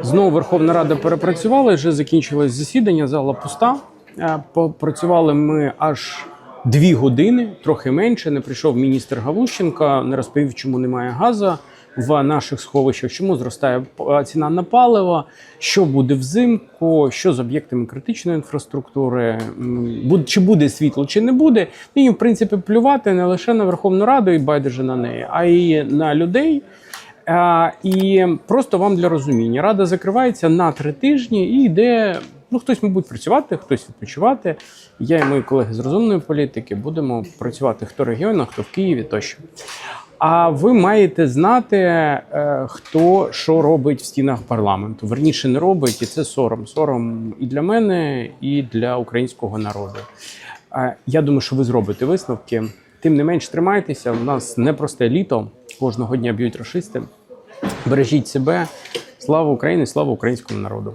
Знову Верховна Рада перепрацювала, вже закінчилось засідання, зала пуста. Е, Попрацювали ми аж дві години, трохи менше. Не прийшов міністр Галущенко, не розповів, чому немає газу в наших сховищах, чому зростає е, ціна на паливо, що буде взимку, що з об'єктами критичної інфраструктури, чи буде світло, чи не буде. І, в принципі, плювати не лише на Верховну Раду і байдуже на неї, а й на людей. А, і просто вам для розуміння. Рада закривається на три тижні і йде. Ну, хтось, мабуть, працювати, хтось відпочивати. Я і мої колеги з розумної політики будемо працювати хто в регіонах, хто в Києві тощо. А ви маєте знати, е, хто що робить в стінах парламенту. Верніше не робить, і це сором. Сором і для мене, і для українського народу. Е, Я думаю, що ви зробите висновки. Тим не менш, тримайтеся. У нас непросте літо. Кожного дня б'ють рашисти. Бережіть себе. Слава Україні, слава українському народу.